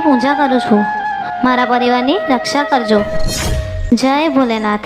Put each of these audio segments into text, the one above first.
પૂજા કરું છું. મારા પરિવારની રક્ષા કરજો. જય ભોલેનાથ.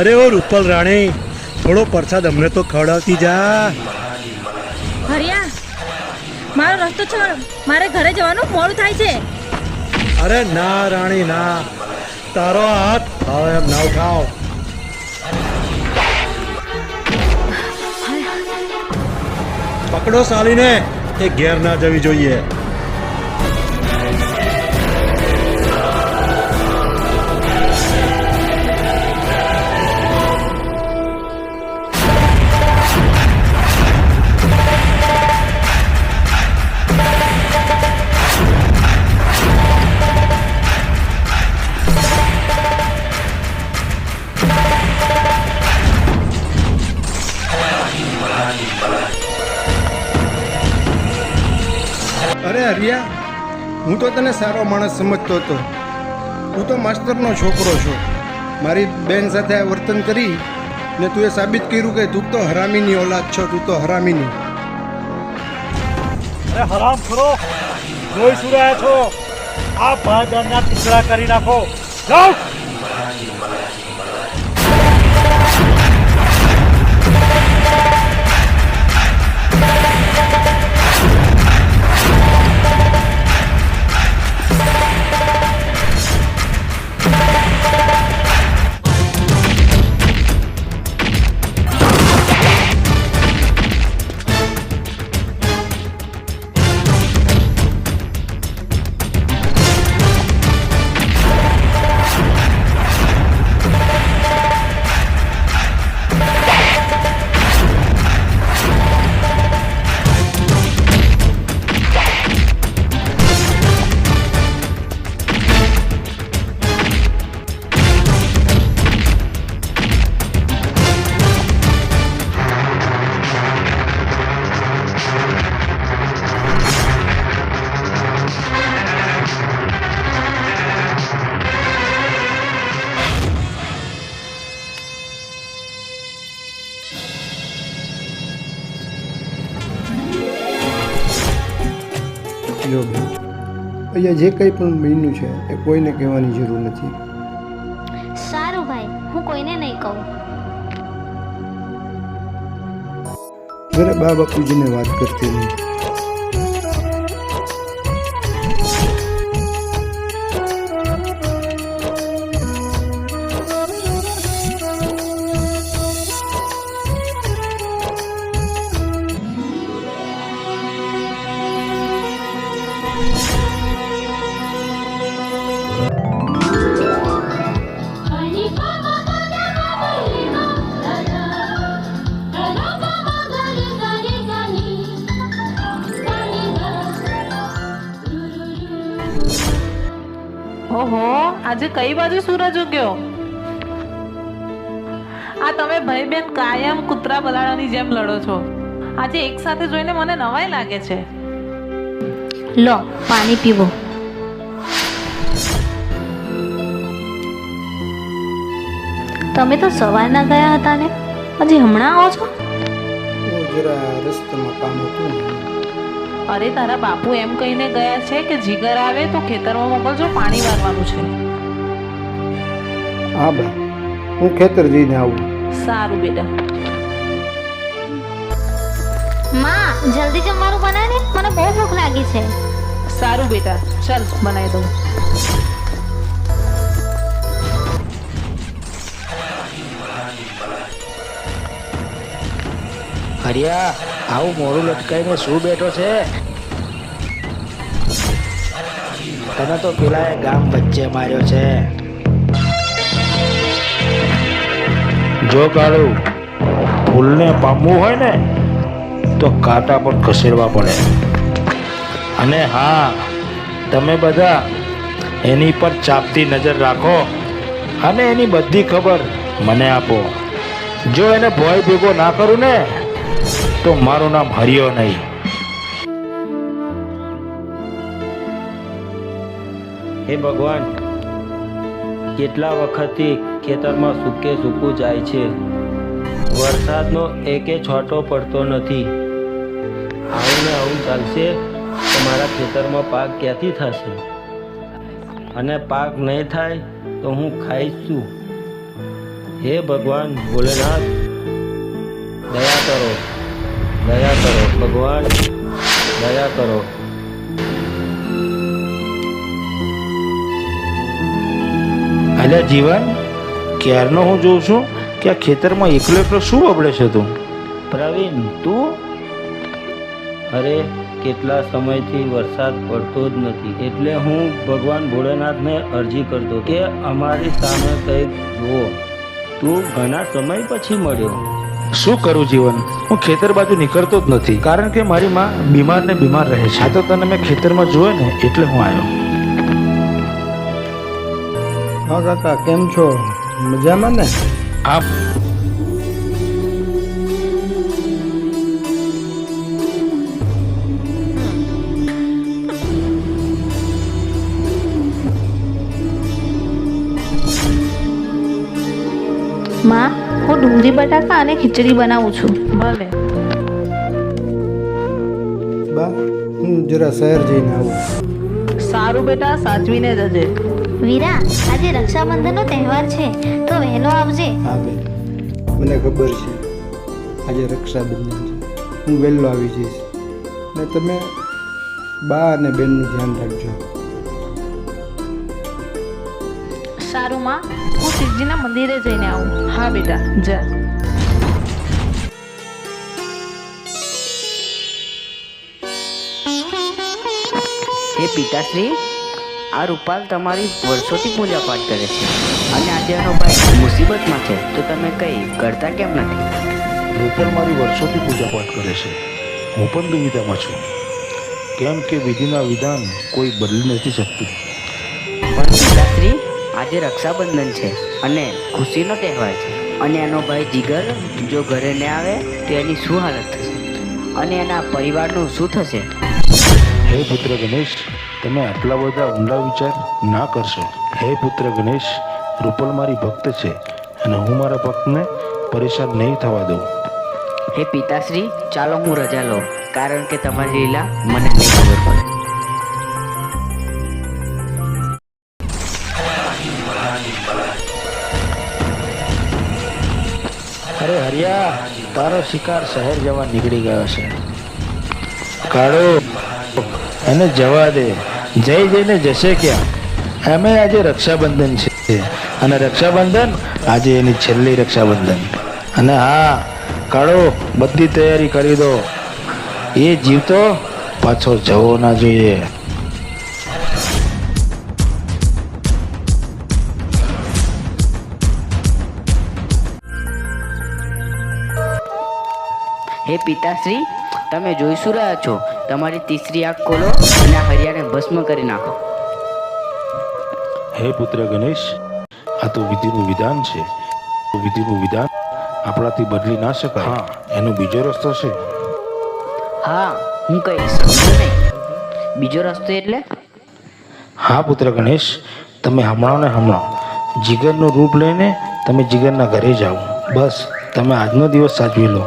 અરે ઓ રૂપલ રાણી થોડો પ્રસાદ અમને તો ખવડાવતી જા. હરિયા મારો રસ્તો છોડ. મારે ઘરે જવાનું મોડું થાય છે. અરે ના રાણી ના. તારો હાથ હવે એમ ના ઉઠાવ. પકડો સાલીને એ ઘેર ના જવી જોઈએ. અરે હરિયા હું તો તને સારો માણસ સમજતો હતો. તું તો માસ્તરનો છોકરો છો. મારી બેન સાથે આ વર્તન કરી ને તું એ સાબિત કર્યું કે તું તો હરામીની ઓલાદ છો, તું તો હરામીની. અરે હરામ ખરો, જોઈ શું રહ્યા છો? આ ભાગના ટુકડા કરી નાખો. જાઓ! જો અહીંયા જે કંઈ પણ બન્યું છે એ કોઈને કહેવાની જરૂર નથી. સારું ભાઈ હું કોઈને નહીં કહું. ઘરે બા બાપુજીને વાત કરતી નહીં કઈ બાજુ સૂરજ ઉગ્યો? આ તમે ભાઈ બેન કાયમ કૂતરા બલાડાની જેમ લડો છો. આજે એક સાથે જોઈને મને નવાઈ લાગે છે. લો પાણી પીવો. તમે તો સવારના ગયા હતા ને? હજી હમણાં આવો છો? અરે તારા બાપુ એમ કહીને ગયા છે કે જીગર આવે તો ખેતરમાં મોકલજો પાણી વારવાનું છે. હા બા. હું ખેતર જઈને આવું. સારું બેટા. માં જલ્દી જમવાનું બનાવે ને. મને બહુ ભૂખ લાગી છે. સારું બેટા. ચાલ બનાવી દઉં. હરિયા આવું મોડું લટકાઈને શું બેઠો છે? તને તો પેલા ગામ વચ્ચે માર્યો છે. જો કાળું ફૂલને પામવું હોય ને, તો કાંટા પણ ખસેડવા પડે. અને હા, તમે બધા એની પર ચાપતી નજર રાખો અને એની બધી ખબર મને આપો. જો એને ભોય ભેગો ના કરું ને, તો મારું નામ હરિયો નહીં. હે ભગવાન, કેટલા વખતથી ખેતરમાં સૂકે સૂકું જાય છે. વરસાદનો એકે છોટો પડતો નથી. આવું ને આવું ચાલશે તો મારા ખેતરમાં પાક ક્યાંથી થશે? અને પાક નહીં થાય તો હું ખાઈશ છું હે ભગવાન ભોલેનાથ, દયા કરો દયા કરો, ભગવાન, દયા કરો. અલ્યા જીવન ક્યારનો હું જોઉં છું કે આ ખેતરમાં એકલો એકલો શું બબડે છે તું? પ્રવીણ તું? અરે કેટલા સમયથી વરસાદ પડતો જ નથી. એટલે હું ભગવાન ભોળેનાથને અરજી કરતો કે અમારી સામે કંઈક જુઓ. તું ઘણા સમય પછી મળ્યો. શું કરું જીવન? હું ખેતર બાજુ નીકળતો જ નથી. કારણ કે મારી માં બીમાર ને બીમાર રહે છે. તો તને મેં ખેતરમાં જોયો ને એટલે હું આવ્યો હા કાકા કેમ છો? મજામાં ને? આપમાં હું ડુંગળી બટાકા અને ખીચડી બનાવું છું. ભલે. બા હું જરા શહેર જઈને આવું. સારું બેટા સાચવીને જજે. વીરા આજે રક્ષાબંધનનો તહેવાર છે તો વહેલો આવજે. હા બેન. મને ખબર છે. આજે રક્ષાબંધન છે. હું વહેલો આવી જઈશ. ને તમે બા અને બેનનું ધ્યાન રાખજો. સારું માં. હું શિવજીના મંદિરે જઈને આવું. હા બેટા. જા. પિતાશ્રી. આ રૂપાલ તમારી વર્ષોથી પૂજા પાઠ કરે છે. અને આજે એનો ભાઈ મુસીબતમાં છે. તો તમે કંઈ કરતા કેમ નથી? રૂપલ મારી વર્ષોથી પૂજા પાઠ કરે છે. હું પણ દુવિધામાં છું. કેમ કે વિધિના વિધાન કોઈ બદલી નથી શકતું. પણ પિતાશ્રી આજે રક્ષાબંધન છે અને ખુશીનો તહેવાર છે. અને એનો ભાઈ જીગર જો ઘરે ન આવે તો એની શું હાલત થશે? અને એના પરિવારનું શું થશે? હે પુત્ર ગણેશ તમે આટલા બધા ઊંડા વિચાર ના કરશો. હે પુત્ર ગણેશ રૂપલ મારી ભક્ત છે અને હું મારા ભક્તને પરેશાન નહીં થવા દઉં. હે પિતાશ્રી ચાલો હું રજા લઉં કારણ કે તમારી લીલા મને નહીં ખબર પડે. અરે હરિયા તારો શિકાર શહેર જવા નીકળી ગયો છે. કાળો એને જવા દે. જઈ જઈને જશે ક્યાં? અમે આજે રક્ષાબંધન છે. અને રક્ષાબંધન આજે એની છેલ્લી રક્ષાબંધન. અને હા, કાળો, બધી તૈયારી કરી દો. એ જીવતો પાછો જવો ના જોઈએ. હે પિતાશ્રી તમે જોઈ શું રહ્યા છો? તમારી તીસરી આંખ ખોલો અને હરિયાને ભસ્મ કરી નાખો. હે પુત્ર ગણેશ આ તો વિધિનું વિધાન છે. વિધિનું વિધાન આપણાથી બદલી ના શકાય. હા. એનો બીજો રસ્તો છે. હા હું કહીશ નહીં. બીજો રસ્તો એટલે? હા પુત્ર ગણેશ તમે હમણાં ને હમણાં જીગરનું રૂપ લઈને તમે જીગરના ઘરે જાઓ. બસ તમે આજનો દિવસ સાચવી લો.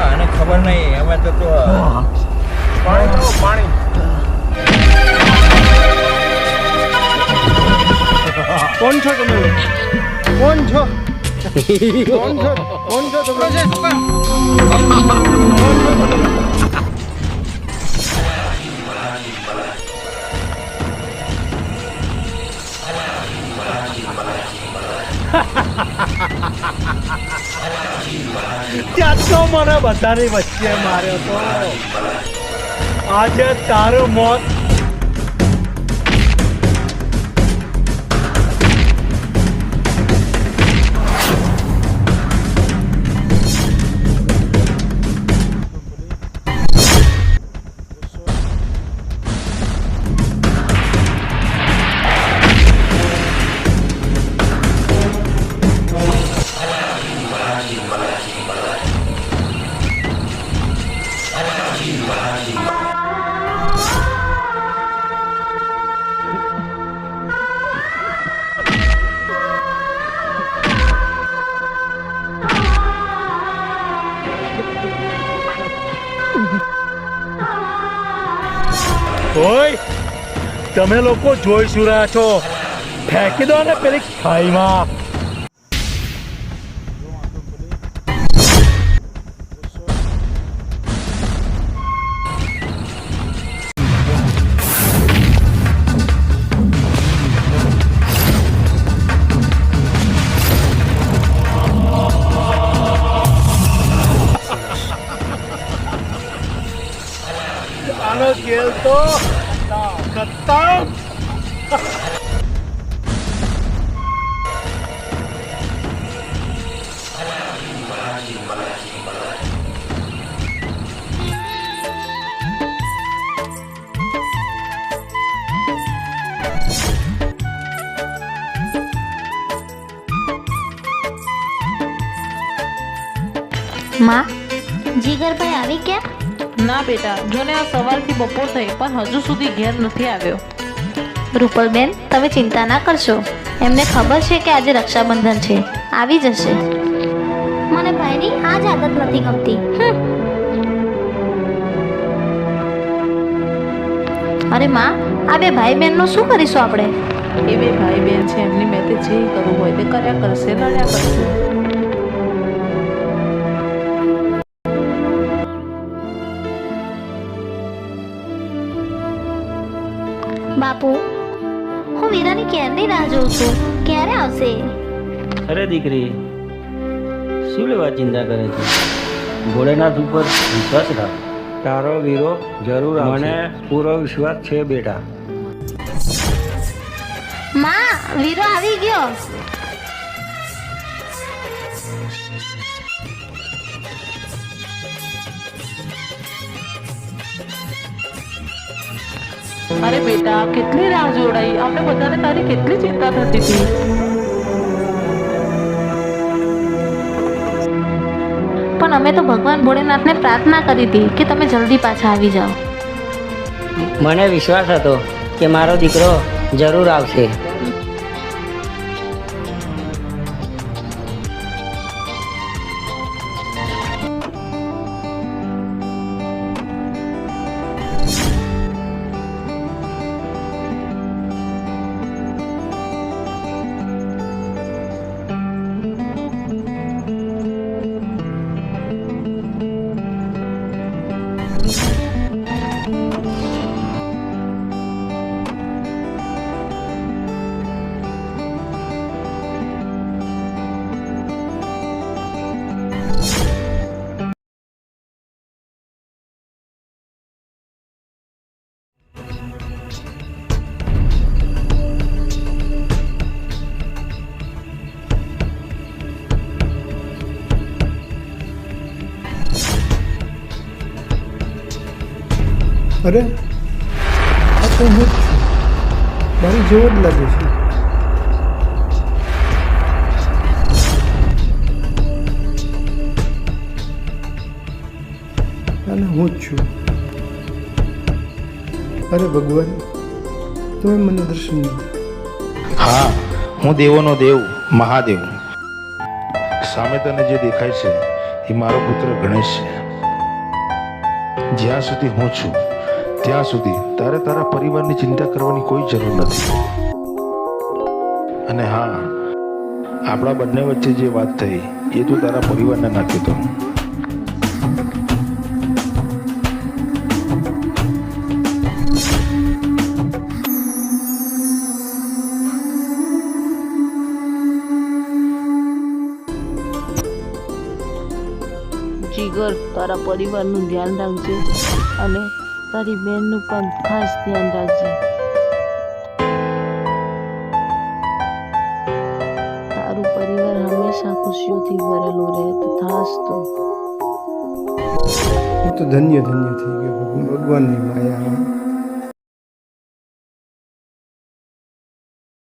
આને ખબર નહીં અમે તો તો કોણ છો તમે? કોણ છો? કોણ છો? કોણ છો તમે? ત્યાં તો મને બધાની વચ્ચે માર્યો તો. આજે તારું મોત તમે લોકો જોઈ શું રહ્યા છો? ફેંકી દો ને પેલી ખાઈમાં. આનો ખતમમાં જીગરભાઈ આવી ગયા ના બેટા જો ને આ સવારથી બપોર થઈ પણ હજુ સુધી ઘેર નથી આવ્યો. રૂપલબેન તમે ચિંતા ના કરશો. એમને ખબર છે કે આજે રક્ષાબંધન છે. આવી જશે. મને ભાઈની આ જ આદત નથી ગમતી. અરે માં આ બે ભાઈ બહેનનું શું કરીશું આપણે? એ બે ભાઈ બહેન છે એમની મેં તે જે કરવું હોય તે કર્યા કરશે લડ્યા કરશે. હું વીરાની ક્યારની રાહ જોઉં છું? ક્યારે આવશે? અરે દીકરી શું લેવા ચિંતા કરે છે? ભોળેનાથ ઉપર વિશ્વાસ રાખ. તારો વીરો જરૂર મને પૂરો વિશ્વાસ છે બેટા. માં વીરો આવી ગયો. અરે બેટા કેટલી રાહ જોડાઈ? બધાને તારી કેટલી ચિંતા થતી હતી? પણ અમે તો ભગવાન ભોળેનાથને પ્રાર્થના કરી હતી કે તમે જલ્દી પાછા આવી જાઓ. મને વિશ્વાસ હતો કે મારો દીકરો જરૂર આવશે. અરે, આ તો હું જ છું. મારી જેવો જ લાગે છે. અને હું જ છું. અરે ભગવાન, તમે મને દર્શન હા, હું દેવોનો દેવ, મહાદેવ. સામે તને જે દેખાય છે, એ મારો પુત્ર ગણેશ છે. જ્યાં સુધી હું છું ત્યાં સુધી તારે તારા પરિવારની ચિંતા કરવાની કોઈ જરૂર નથી. અને હા, આપણા બંને વચ્ચે જે વાત થઈ, એ તું તારા પરિવારને ના કહેતો જીગર, તારા પરિવારનું ધ્યાન રાખજે અને તારી બેનનું પણ ખાસ ધ્યાન રાખજે. તારું પરિવાર હંમેશા ખુશીઓથી ભરેલું રહે તથાસ્તુ હું તો ધન્ય ધન્ય થઈ ગયો. ભગવાન- ભગવાનની માયા.